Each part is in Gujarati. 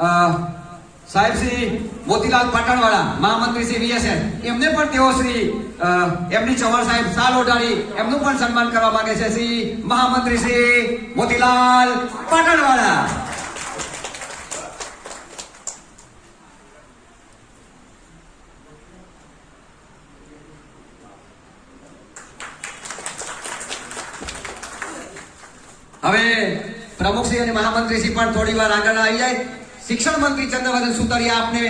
સાહેબ શ્રી મોતીલાલ પાટણવાળા, મહામંત્રી શ્રી વીએસએન એમને પણ તેઓ શ્રી એમની ચૌહાણ સાહેબ સાલ ઓઢાડી એમનું પણ સન્માન કરવા માંગે છે શ્રી મહામંત્રી શ્રી મોતીલાલ પાટણવાળા. હવે પ્રમુખશ્રી અને મહામંત્રીશ્રી પણ થોડી વાર આગળ આવી જાય. શિક્ષણ મંત્રી ચંદ્રવદન સુતરિયા આપને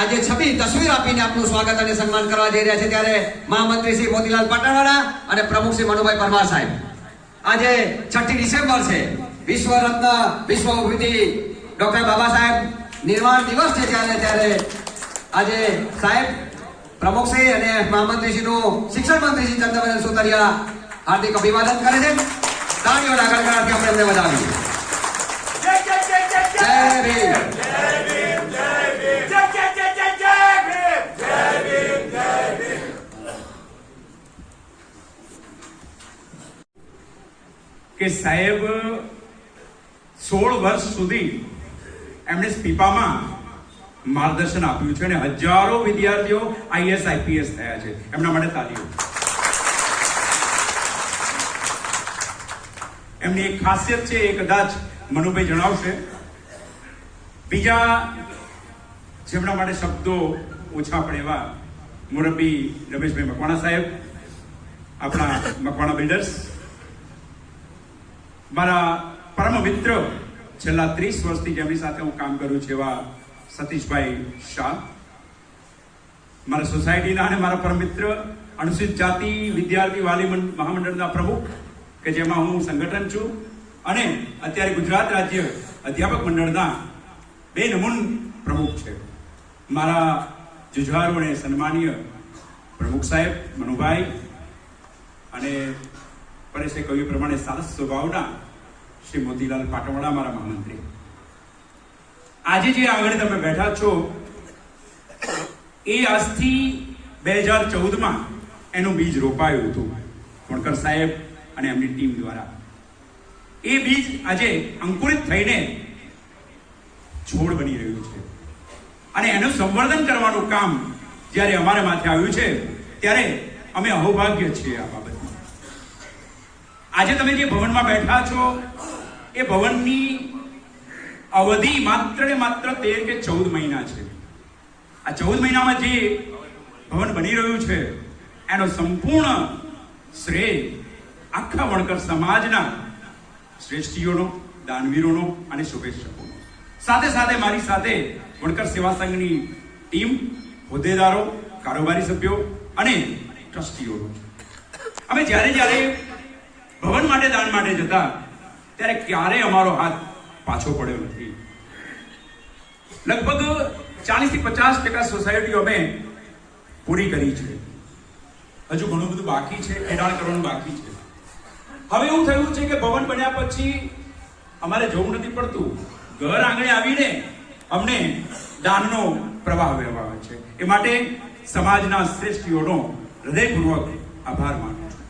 આજે છબી તસવીર આપીને આપનું સ્વાગત અને સન્માન કરવા જઈ રહ્યા છે. ત્યારે મહામંત્રી શ્રી મોતીલાલ પાટણવાળા અને પ્રમુખ શ્રી મનુભાઈ પરમાર સાહેબ. આજે છઠ્ઠી ડિસેમ્બર છે. વિશ્વ રત્ન વિશ્વ વિભૂતિ ડોક્ટર બાબા સાહેબ નિર્વાણ દિવસ છે ત્યારે ત્યારે આજે સાહેબ પ્રમુખશ્રી અને મહામંત્રીશ્રીનું શિક્ષણ મંત્રી શ્રી ચંદ્રવદન સુતરિયા હાર્દિક અભિવાદન કરે છે. તાળીઓના ગણગણાટથી આપણે એમને વધાવીએ. જય ભીમ કે સાહેબ, સોળ વર્ષ સુધી એમણે સ્પીપામાં માર્ગદર્શન આપ્યું છે અને હજારો વિદ્યાર્થીઓ આઈએસ, આઈપીએસ થયા છે. એમના માટે તાલીઓ. એમની એક ખાસિયત છે એ કદાચ મનુભાઈ જણાવશે. બીજા જેમના માટે શબ્દો ઓછા પડે એવા મોરબી રમેશભાઈ મકવાણા સાહેબ, આપણા મકવાણા બિલ્ડર્સ. મારા પરમ મિત્ર છેલ્લા ત્રીસ વર્ષથી જેમની સાથે હું કામ કરું છું એવા સતીશભાઈ શાહ. મારા સોસાયટીના અને મારા પરમ મિત્ર અનુસૂચિત જાતિ વિદ્યાર્થી વાલી મહામંડળના પ્રમુખ, કે જેમાં હું સંગઠન છું, અને અત્યારે ગુજરાત રાજ્ય અધ્યાપક મંડળના બે નમૂન પ્રમુખ છે. મારા જુઝારુ અને સન્માનીય પ્રમુખ સાહેબ મનુભાઈ અને પરેશે કહ્યું પ્રમાણે સારસ સ્વભાવના શ્રી મોતીલાલ પાટવાડા મારા મહામંત્રી. આજે જે આગળ તમે બેઠા છો, એ આજથી બે હજાર ચૌદમાં એનું બીજ રોપાયું હતું વણકર સાહેબ અને એમની ટીમ દ્વારા. એ બીજ આજે અંકુરિત થઈને છોડ બની રહ્યું છે. અને એનું સંવર્ધન કરવાનું કામ જ્યારે અમારા માથે આવ્યું છે, ત્યારે અમે અહોભાગ્ય છીએ આ બાબતમાં. આજે તમે જે ભવનમાં બેઠા છો, એ ભવનની અવધિ માત્ર ને માત્ર તેર કે ચૌદ મહિના છે. આ ચૌદ મહિનામાં જે ભવન બની રહ્યું છે, એનો સંપૂર્ણ શ્રેય આખા વણકર સમાજના શ્રેષ્ઠીઓનો, દાનવીરોનો અને શુભેચ્છકોનો સાથે સાથે મારી સાથે વણકર સેવા સંઘની ટીમ, હોદ્દેદારો, કારોબારી સભ્યો અને ટ્રસ્ટીઓ. અમે જ્યારે જ્યારે ભવન માટે દાન માટે જતા, ત્યારે ક્યારેય અમારો હાથ પાછો પડ્યો નથી. લગભગ ચાલીસથી પચાસ ટકા સોસાયટીઓ અમે પૂરી કરી છે. હજુ ઘણું બધું બાકી છે ખેડાણ કરવાનું બાકી છે. હવે એવું થયું છે કે ભવન બન્યા પછી અમારે જવું નથી પડતું. ઘર આંગણે આવીને અમને દાનનો પ્રવાહ વહેવાવે છે. એ માટે સમાજના શ્રેષ્ઠીઓનો હૃદયપૂર્વક આભાર માનું છું.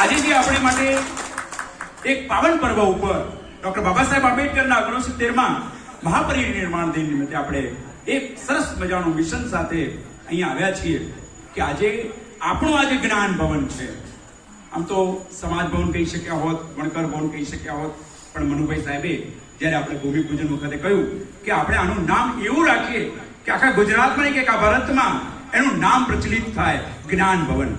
આજે જે આપણે માટે એક પાવન પર્વ ઉપર ડોક્ટર બાબા સાહેબ આંબેડકરના ઓગણસિત્તેરમાં મહાપરિનિર્માણ દિન નિમિત્તે આપણે એક સરસ મજાનું મિશન સાથે અહીંયા આવ્યા છીએ કે આજે આપણું આજે જ્ઞાન ભવન છે. આમ તો સમાજ ભવન કહી શક્યા હોત, વણકર ભવન કહી શક્યા હોત, પણ મનુભાઈ સાહેબે જ્યારે આપણે ભૂમિપૂજન વખતે કહ્યું કે આપણે આનું નામ એવું રાખીએ કે આખા ગુજરાતમાં કે આખા ભારતમાં એનું નામ પ્રચલિત થાય, જ્ઞાન ભવન.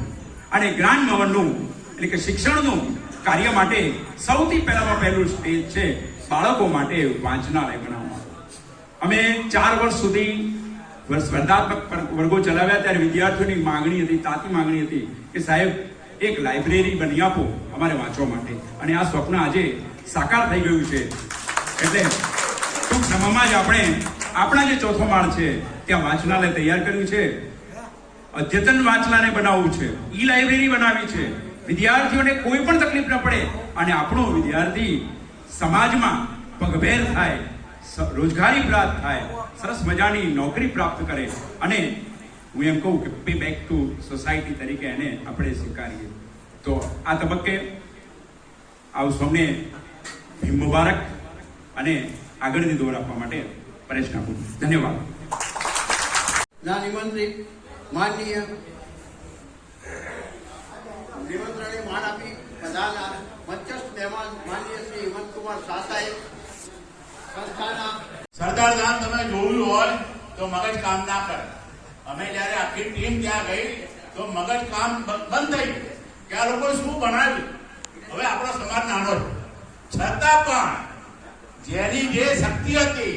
અને જ્ઞાન ભવનનું, એટલે કે શિક્ષણનું કાર્ય માટે સૌથી પહેલામાં પહેલું સ્ટેજ છે બાળકો માટે વાંચનાલય બનાવવા અમે ચાર વર્ષ સુધી સ્પર્ધાત્મક વર્ગો ચલાવ્યા ત્યારે વિદ્યાર્થીઓની માંગણી હતી, તાતી માંગણી હતી કે સાહેબ, એક લાઇબ્રેરી બની આપો અમારે વાંચવા માટે. અને આ સ્વપ્ન આજે સાકાર થઈ ગયું છે. એટલે ટૂંક સમયમાં જ આપણે આપણા જે ચોથો માળ છે, ત્યાં વાંચનાલય તૈયાર કર્યું છે. અદ્યતન વાંચનાલય બનાવવું છે. ઈ લાઇબ્રેરી બનાવી છે. વિદ્યાર્થીઓને કોઈ પણ તકલીફ ન પડે અને આપણો વિદ્યાર્થી સમાજમાં પગભેર થાય રોજગારી પ્રાપ્ત થાય, સરસ મજાની નોકરી પ્રાપ્ત કરે. અને હું એમ કહું કે પે બેક ટુ સોસાયટી તરીકે એને આપણે સ્વીકારીએ. તો આ તબક્કે આવું સૌને મુબારક. અને આગળની દોર આપવા માટે પ્રયત્ન આપું ધન્યવાદ. ના નિમંત્રિત માનનીય નિમંત્રણે માન આપી બધાના મધ્યસ્થ મહેમાન માનનીય શ્રી હેમંતકુમાર શાહ સંસ્થાના સરદાર ધામ તમે જોયું હોય તો મગજ કામ ના કરે. અમે જ્યારે આખી ટીમ ત્યાં ગઈ તો મગજ કામ બંધ થઈ કે આ લોકો શું બનાવ્યું? હવે આપણો સમાજ નાનો છે. છતાં પણ જેની જે શક્તિ હતી,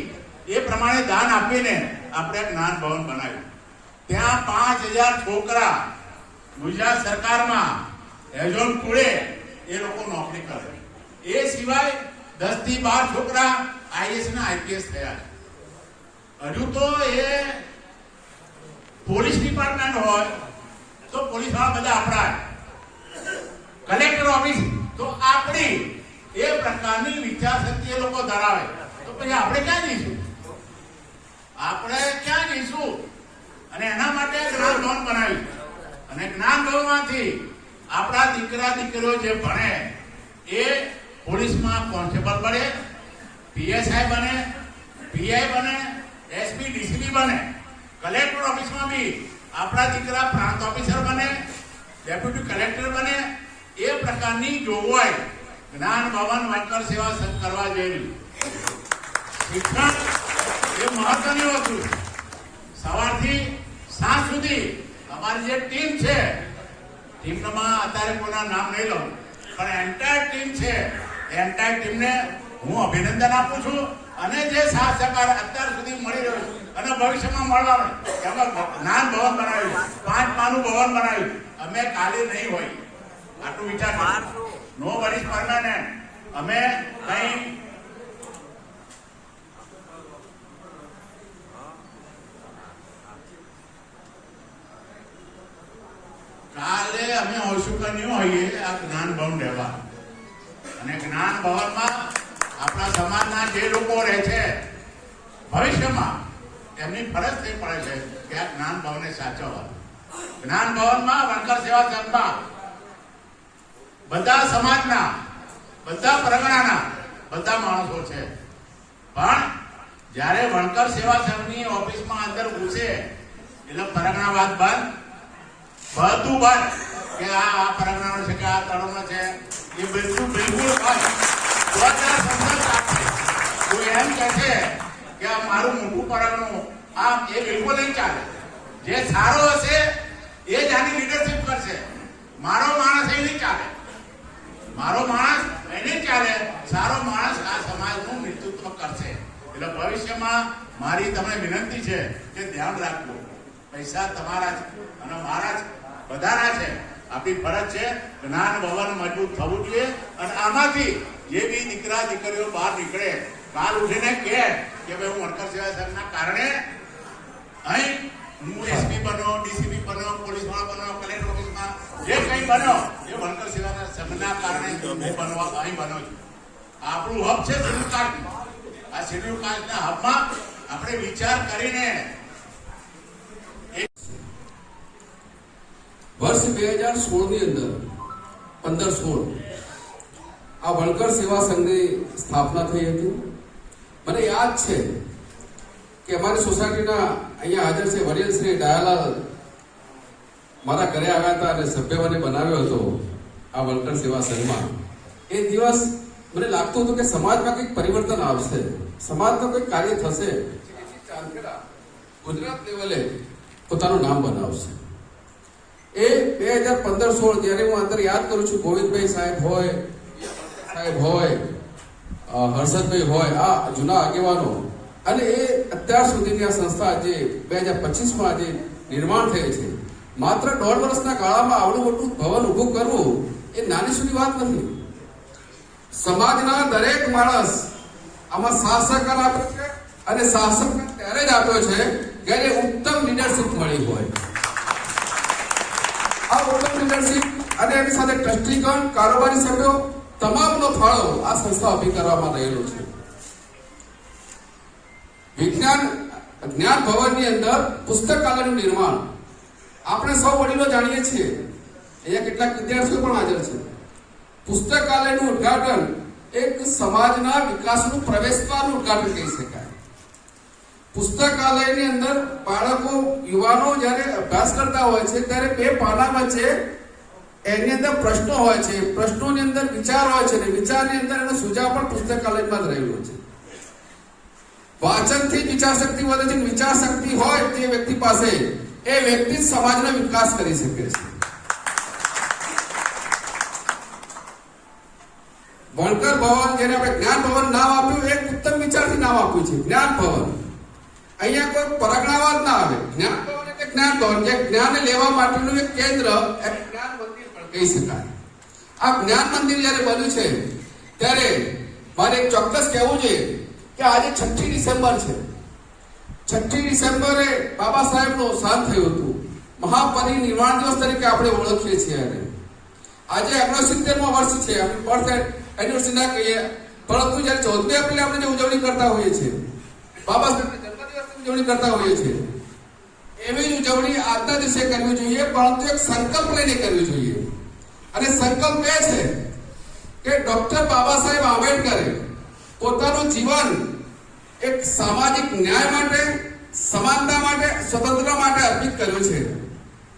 એ પ્રમાણે દાન આપીને આપણે જ્ઞાન ભવન બનાવ્યું. ત્યાં પાંચ હજાર છોકરા ગુજરાત સરકારમાં એઝોન કુળે એ લોકો નોકરી કરે. એ સિવાય દસથી બાર છોકરા આઈએસ ના આઈપીએસ થયા હજુ તો એ પોલીસ ડિપાર્ટમેન્ટ હોય, તો પોલીસવાળા બધા આપણા કલેક્ટર ઓફિસ, તો આપણી એ પ્રકારની વિચારશક્તિ એ લોકો ધરાવે. તો પછી આપણે ક્યાં જઈશું? આપણે ક્યાં જઈશું? અને એના માટે જ્ઞાન ભવન બનાવ્યું અને જ્ઞાન ભવનમાંથી આપણા દીકરા, દીકરીઓ જે ભણે, એ પોલીસમાં કોન્સ્ટેબલ બને, પીએસઆઈ બને, પીઆઈ બને, એસપી, ડીસીપી બને, કલેક્ટર ઓફિસમાં બી આપણા દીકરા પ્રાંત ઓફિસર બને, ડેપ્યુટી કલેક્ટર બને, એ પ્રકારની જોગવાઈ જ્ઞાન ભવન વર્કર સેવા કરવા જઈ રહ્યું શિક્ષણ એ મહત્વની વસ્તુ. સવારથી સાંજ સુધી અમારી જે ટીમ છે, ટીમમાં અત્યારે કોઈના નામ નહીં લઉં, પણ એન્ટાયર ટીમ છે એન્ટાયર ટીમને હું અભિનંદન આપું છું અને જે સાથ સહકાર અત્યાર સુધી મળી રહ્યો છે અને ભવિષ્યમાં મળવાનો એમાં જ્ઞાન ભવન બનાવ્યું, પાંચ માનું ભવન બનાવ્યું. અમે કાલે નહીં હોય. આટલું વિચાર નો વરીસ પરમાનન્ટ અમે કઈ કાલે અમે હોશું નહીં હોઈએ, આ જ્ઞાન ભવન રહેવા. અને જ્ઞાન ભવનમાં આપણા સમાજના જે લોકો રહે છે, ભવિષ્યમાં એમની ફરજ થઈ પડે છે કે આ જ્ઞાન ભવનને સાચવવા. જ્ઞાન ભવનમાં વણકર સેવા સંઘમાં બધા સમાજના, બધા પરગણાના, બધા માણસો છે. પણ જ્યારે વણકર સેવા સંઘની ઓફિસમાં અંદર ઘૂસે, એટલે પરગણા વાત બંધ. બધું બંધ. કે આ આ પરગણાનો છે કે આ તળોનો છે. એ બધું બિલકુલ બંધ. એમ કહે છે કે આ મારું મોટું પરગણું, આ એ બિલકુલ નહીં ચાલે. જે સારો હશે, એ જ આની લીડરશીપ કરશે. મારો માણસ એ નહીં ચાલે. મારો માણસ એને જ ચાલે, સારો માણસ આ સમાજનું નેતૃત્વ કરશે. એટલે ભવિષ્યમાં મારી તમને વિનંતી છે કે ધ્યાન રાખજો. પૈસા તમારા છે અને મારા જ બધાના છે. આપણી ફરજ છે જ્ઞાન ભવન મજબૂત થવું જોઈએ અને આમાંથી જે બી દીકરા, દીકરીઓ બહાર નીકળે, કાલ ઉઠીને કે ભાઈ હું વર્કર સેવા સંઘના કારણે અહીં એસપી બનો ડીસીપી બનો પોલીસવાળા બનો કલેક્ટર ઓફિસમાં જે કંઈ બનો, એ વર્કર સેવાના સંઘના કારણે હું બનવા, અહીં બનો છું. આપણું હબ છે શેડ્યુલ કાસ્ટ આ શેડ્યુલ કાસ્ટના હબમાં આપણે વિચાર કરીને વર્ષ બે હજાર સોળની અંદર, પંદર સોળ, આ વણકર સેવા સંઘની સ્થાપના થઈ હતી. મને યાદ છે કે અમારી સોસાયટીના અહીંયા હાજર છે વડીલ શ્રી દયાલાલ. મારા ઘરે આવ્યા હતા અને સભ્ય મને બનાવ્યો હતો આ વલકર સેવા સંઘમાં એ દિવસ મને લાગતું હતું કે સમાજમાં કંઈક પરિવર્તન આવશે. સમાજનું કંઈક કાર્ય થશે. ગુજરાત લેવલે પોતાનું નામ બનાવશે. એ બે હજાર પંદર સોળ જ્યારે હું અંદર યાદ કરું છું, ગોવિંદભાઈ સાહેબ હોય સાહેબ હોય હર્ષદભાઈ હોય, આ જૂના આગેવાનો અને એ અત્યાર સુધીની આ સંસ્થા જે બે હજાર પચીસમાં જે નિર્માણ થઈ છે, માત્ર દોઢ વર્ષના ગાળામાં આવડું મોટું ભવન ઊભું કરવું એ નાની સુધી વાત નથી. સમાજના દરેક માણસ આમાં શાસક આપે છે અને શાસક ત્યારે જ આપ્યો છે જ્યારે ઉત્તમ લીડરશિપ મળી હોય. આ ઉત્તમ લીડરશિપ અને એની સાથે ટ્રસ્ટીગણ, કારોબારી સભ્યો, તમામનો ફાળો આ સંસ્થા ઊભી કરવામાં રહેલો છે. વિજ્ઞાન, જ્ઞાન ભવનની અંદર પુસ્તકાલયનું નિર્માણ. આપણે સૌ વડીલો જાણીએ છીએ, અહીંયા કેટલાક વિદ્યાર્થીઓ પણ હાજર છે. પુસ્તકાલયનું ઉદ્ઘાટન એક સમાજના વિકાસનું પ્રવેશદ્વારનું ઉદ્ઘાટન કહી શકાય. પુસ્તકાલયની અંદર બાળકો, યુવાનો જ્યારે અભ્યાસ કરતા હોય છે, ત્યારે બે પાના વચ્ચે એની અંદર પ્રશ્નો હોય છે. પ્રશ્નોની અંદર વિચાર હોય છે અને વિચારની અંદર એનો સુજાવ પણ પુસ્તકાલયમાં જ રહેલો છે. વાંચનથી જ વિચાર શક્તિ વધે છે વિચાર શક્તિ હોય તે વ્યક્તિ પાસે એ વ્યક્તિ જ સમાજનો વિકાસ કરી શકે છે. ભણકર ભવન, જેને આપણે જ્ઞાન ભવન નામ આપ્યું એક ઉત્તમ વિચારથી નામ આપ્યું છે. જ્ઞાન ભવન. અહીંયા કોઈ પરગણાવાદ ના આવે. જ્ઞાન ભવન એટલે જ્ઞાન ભવન. જે જ્ઞાન લેવા માટેનું એક કેન્દ્ર એક જ્ઞાન મંદિર પણ કહી શકાય. આ જ્ઞાન મંદિર જ્યારે બન્યું છે, ત્યારે મારે ચોક્કસ કહેવું છે કે આજે છઠ્ઠી ડિસેમ્બર છે. છઠ્ઠી ડિસેમ્બરે બાબા સાહેબનું અવસાન થયું હતું. મહાપરિનિર્વાણ દિવસ તરીકે આપણે ઓળખીએ છીએ એને. આજે ઓગણસિત્તેરમો વર્ષ છે. આપણે બર્થ એનિવર્સરી ના કહીએ. પરંતુ જ્યારે ચૌદમી એપ્રિલે આપણે જે ઉજવણી કરતા હોઈએ છીએ, બાબા જન્મદિવસની ઉજવણી કરતા હોઈએ છીએ, એવી ઉજવણી આજના દિવસે કરવી જોઈએ, પરંતુ એક સંકલ્પ લઈને કરવી જોઈએ. અને સંકલ્પ એ છે કે ડોક્ટર બાબા સાહેબ આંબેડકરે પોતાનું જીવન એક સામાજિક ન્યાય માટે, સમાનતા માટે સ્વતંત્ર માટે અર્પિત કર્યો છે.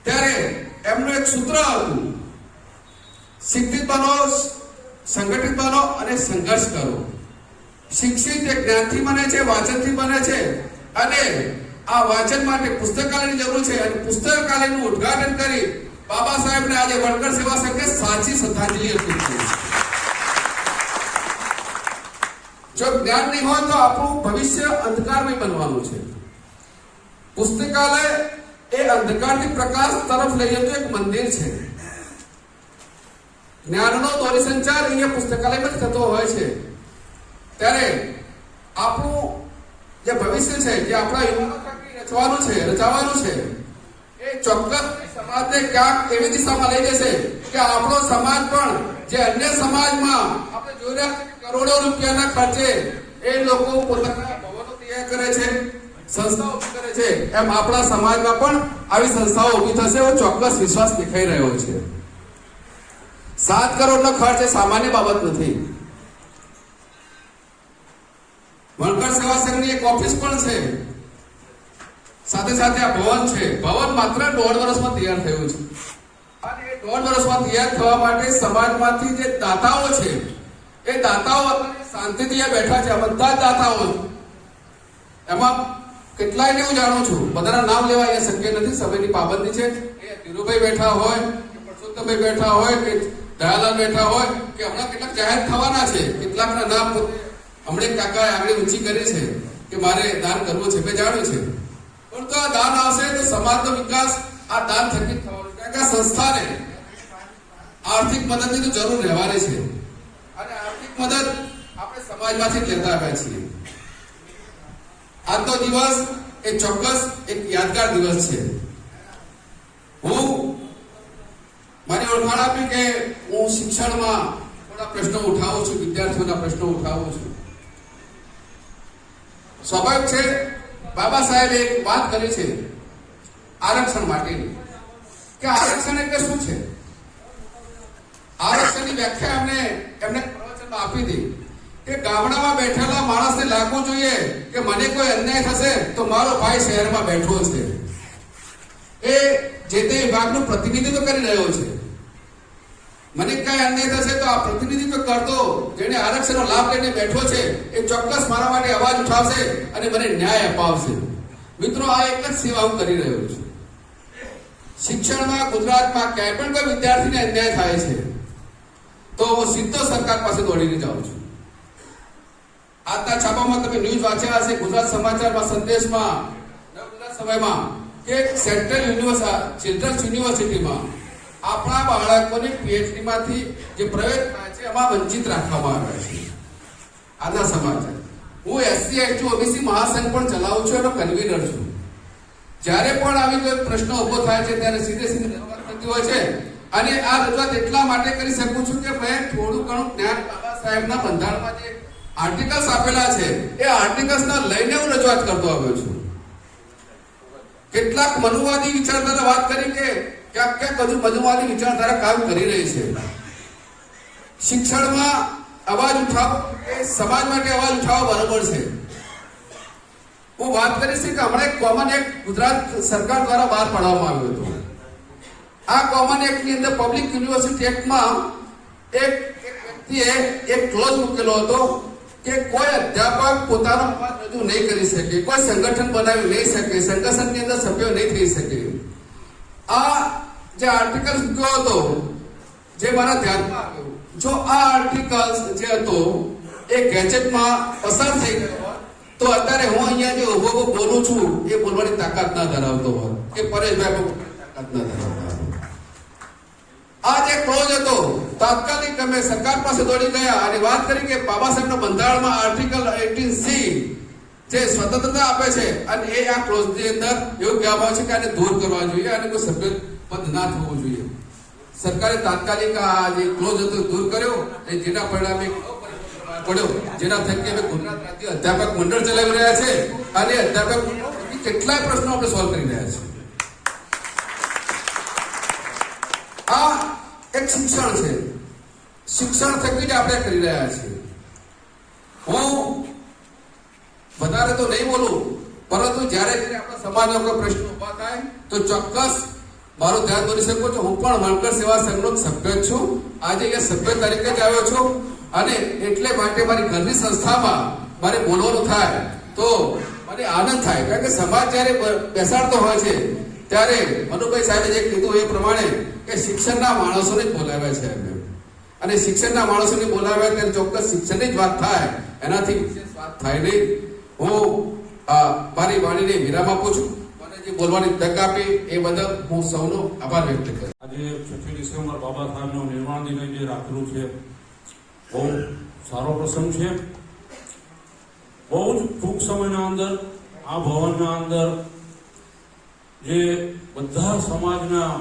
ત્યારે એમનું એક સૂત્ર હતું, શિક્ષિત બનો, સંગઠિત બનો અને સંઘર્ષ કરો. શિક્ષિત એ જ્ઞાનથી બને છે, વાંચનથી બને છે અને આ વાંચન માટે પુસ્તકાલયની જરૂર છે અને પુસ્તકાલયનું ઉદ્ઘાટન કરી બાબા સાહેબને આજે વણકર સેવા સંઘે સાચી શ્રદ્ધાંજલિ અર્પિત કરી જો જ્ઞાન નહીં હોય તો આપણું ભવિષ્ય અંધકારમય બનવાનું છે. પુસ્તકાલય એ અંધકારથી પ્રકાશ તરફ લઈ જતું એક મંદિર છે. જ્ઞાનનો સંચાર અહીંયા પુસ્તકાલયમાં જ થતો હોય છે. ત્યારે આપણું જે ભવિષ્ય છે, જે આપણા રચવાનું છે, રચાવાનું છે એ ચોક્કસ સમાજને ક્યાંક એવી દિશામાં લઈ જશે કે આપણો સમાજ પણ જે અન્ય સમાજમાં આપણે જોઈ રહ્યા કરોડો રૂપિયાના ખર્ચે એ લોકો પોતાના ભવનો તૈયાર કરે છે, સંસ્થાઓ ઊભી કરે છે. એમ આપણા સમાજમાં પણ આવી સંસ્થાઓ ઊભી થશે એવો ચોક્કસ વિશ્વાસ દેખાઈ રહ્યો છે. સાત કરોડનો ખર્ચ એ સામાન્ય બાબત નથી. વણકર સેવા સંઘની એક ઓફિસ પણ છે. સાથે સાથે આ ભવન છે. ભવન માત્ર દોઢ વર્ષમાં તૈયાર થયું છે. અને એ દોઢ વર્ષમાં તૈયાર થવા માટે સમાજમાંથી જે દાતાઓ છે, એ દાતાઓ શાંતિથી બેઠા છે. બધા દાતાઓ એમાં કેટલાયને હું જાણું છું? બધાના નામ લેવા એ શક્ય નથી. સમયની પાબંદી છે એ ધીરુભાઈ બેઠા હોય, કે પરસોત્તમભાઈ બેઠા હોય, કે દયાલાલ બેઠા હોય, કે હમણાં કેટલાક જાહેર થવાના છે. કેટલાકના નામ હમણાં કાકા આગળ ઊંચી કરી છે કે મારે દાન કરવું છે. મેં જાણ્યું છે. પણ તો આ દાન આવશે તો સમાજનો વિકાસ આ દાન થકી જ થવાનો કારણ કે સંસ્થાને આર્થિક મદદની તો જરૂર રહેવાની છે અને આર્થિક મદદ આપણે સમાજમાંથી કહેતા આવ્યા છીએ આજનો દિવસ એ ચોક્કસ એક યાદગાર દિવસ છે હું મારી ઓળખાણ આપી કે હું શિક્ષણમાં થોડા પ્રશ્નો ઉઠાવું છું વિદ્યાર્થીઓના પ્રશ્નો ઉઠાવું છું સ્વાભાવિક છે બાબા સાહેબે એક વાત કરી છે આરક્ષણ માટેની. કે આરક્ષણ એટલે શું છે? આરક્ષણની વ્યાખ્યા એમને એમને પ્રવચનમાં આપી હતી કે ગામડામાં બેઠેલા માણસને લાગવું જોઈએ કે મને કોઈ અન્યાય થશે તો મારો ભાઈ શહેરમાં બેઠો છે એ જે તે વિભાગનું પ્રતિનિધિત્વ કરી રહ્યો છે. મને કઈ અન્યાય થશે તો આ પ્રતિનિધિત્વ કરતો જેને આરક્ષણનો લાભ લઈને બેઠો છે, એ ચોક્કસ મારા માટે અવાજ ઉઠાવશે અને મને ન્યાય અપાવશે. મિત્રો, આ એક જ સેવા હું કરી રહ્યો છું. શિક્ષણમાં, ગુજરાતમાં ક્યાંય પણ કોઈ વિદ્યાર્થીને અન્યાય થાય છે, તો હું સીધો સરકાર પાસે દોડીને જાઉં છું. આજના છાપામાં તમે ન્યૂઝ વાંચ્યા હશે, ગુજરાત સમાચારમાં, સંદેશમાં સમયમાં કે સેન્ટ્રલ યુનિવર્સિટી ચિલ્ડ્રન્સ યુનિવર્સિટીમાં આપણા બાળકોને પીએચડી માંથી જે પ્રવેશ થાય છે, એમાં વંચિત રાખવામાં આવે છે. આજના સમાચાર. હું એસસી એસટી ઓબીસી મહાસંઘ પણ ચલાવું છું, એનો કન્વીનર છું. જ્યારે પણ આવી કોઈ પ્રશ્ન ઊભો થાય છે, ત્યારે સીધે સીધી રજૂઆત થતી હોય છે. અને આ રજૂઆત એટલા માટે કરી શકું છું કે મેં થોડું ઘણું જ્ઞાન બાબા સાહેબના બંધારણમાં જે આર્ટિકલ્સ આપેલા છે, એ આર્ટિકલ્સના લઈને હું રજૂઆત કરતો આવ્યો છું. કેટલાક મનુવાદી વિચારધારા વાત કરી કે ક્યાંક ક્યાંક હજુ મનુવાદી વિચારધારા કામ કરી રહી છે. શિક્ષણમાં અવાજ ઉઠાવો, એ સમાજ માટે અવાજ ઉઠાવવો બરોબર છે. હું વાત કરીશ કે હમણાં એક કોમન એક્ટ ગુજરાત સરકાર દ્વારા બહાર પાડવામાં આવ્યો હતો. આ કોમન એક્ટની અંદર પબ્લિક યુનિવર્સિટી એક્ટમાં એક એક વ્યક્તિએ એક ક્લોઝ મૂકેલો હતો કે કોઈ અધ્યાપક પોતાનો અવાજ રજૂ નહીં કરી શકે, કોઈ સંગઠન બનાવી નહીં શકે, સંગઠનની અંદર સભ્યો નહીં થઈ શકે. આ જે આર્ટિકલ મૂક્યો હતો, જે મારા ધ્યાનમાં આવ્યો, જો આ આર્ટિકલ જે હતો, એ ગેજેટમાં પસાર થઈ ગયો તો અત્યારે હું અહીંયા જે ઊભો બોલું છું, એ બોલવાની તાકાત ના ધરાવતો હોત કે પરેશભાઈ તાકાત ના ધરાવતા. આ જે ક્લોઝ હતો, તાત્કાલિક અમે સરકાર પાસે દોડી ગયા અને વાત કરી કે બાબા સાહેબના બંધારણમાં આર્ટિકલ 18 સી જે સ્વતંત્રતા આપે છે અને એ આ ક્લોઝની અંદર એવું કહેવામાં છે કે આને દૂર કરવા જોઈએ અને કોઈ સભ્ય પદ ના થવું જોઈએ. સરકારે તાત્કાલિક આ જે ક્લોઝ હતો દૂર કર્યો અને જેના પરિણામે પડ્યો. જેના થકી અમે ગુજરાત રાજ્ય અધ્યાપક મંડળ ચલાવી રહ્યા છે અને અધ્યાપક કેટલાય પ્રશ્નો આપણે સોલ્વ કરી રહ્યા છીએ. આ એક શિક્ષણ છે. શિક્ષણ થકી જ આપણે કરી રહ્યા છીએ. હું વધારે તો નહીં બોલું, પરંતુ જ્યારે જ્યારે આપણા સમાજનો કોઈ પ્રશ્ન ઊભા થાય, તો ચોક્કસ મારું ધ્યાન દોરી શકું છું. હું પણ વણકર સેવા સંઘનો સભ્ય છું. આજે અહીંયા સભ્ય તરીકે જ આવ્યો છું. અને એટલે માટે મારી ઘરની સંસ્થામાં મારે બોલવાનું થાય, તો મને આનંદ થાય. કારણ કે સમાજ જ્યારે બેસાડતો હોય છે, ત્યારે મનુભાઈ સાહેબે જે કીધું એ પ્રમાણે કે શિક્ષણના માણસોને જ બોલાવ્યા છે અને શિક્ષણના માણસોને બોલાવ્યા ત્યારે ચોક્કસ શિક્ષણની જ વાત થાય. એનાથી વિશેષ વાત થાય નહીં. હું મારી વાણીને વિરામ આપું છું. મને જે બોલવાની તક આપી એ બદલ હું સૌનો આભાર વ્યક્ત કરું આજે છઠ્ઠી ડિસેમ્બર બાબા સાહેબનું નિર્માણ દિને જે રાખેલું છે, બહુ સારો પ્રસંગ છે. બહુ જ ટૂંક સમયના અંદર, આ ભવનના અંદર જે બધા સમાજના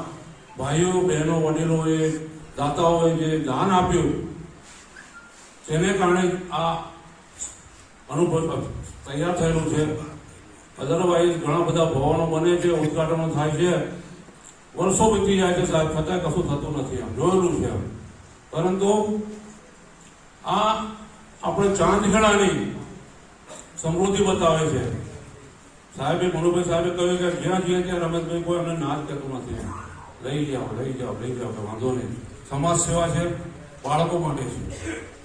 ભાઈઓ, બહેનો, વડીલોએ, દાતાઓએ જે દાન આપ્યું, તેને કારણે આ અનુભવ તૈયાર થયેલું છે. અધરવાઇઝ ઘણા બધા ભવનો બને છે, ઉદઘાટનો થાય છે. વર્ષો વીતી જાય છે સાહેબ, છતાં કશું થતું નથી આમ, જોયેલું છે પરંતુ આ આપણે ચાંદખેડાની સમૃદ્ધિ બતાવે છે. સાહેબે, મનુભાઈ સાહેબે કહ્યું કે જ્યાં જઈએ ત્યાં રમેશભાઈ કોઈ અમને ના જ કહેતું નથી. લઈ જાઓ લઈ જાઓ લઈ જાઓ વાંધો નહીં. સમાજ સેવા છે, બાળકો માટે છે.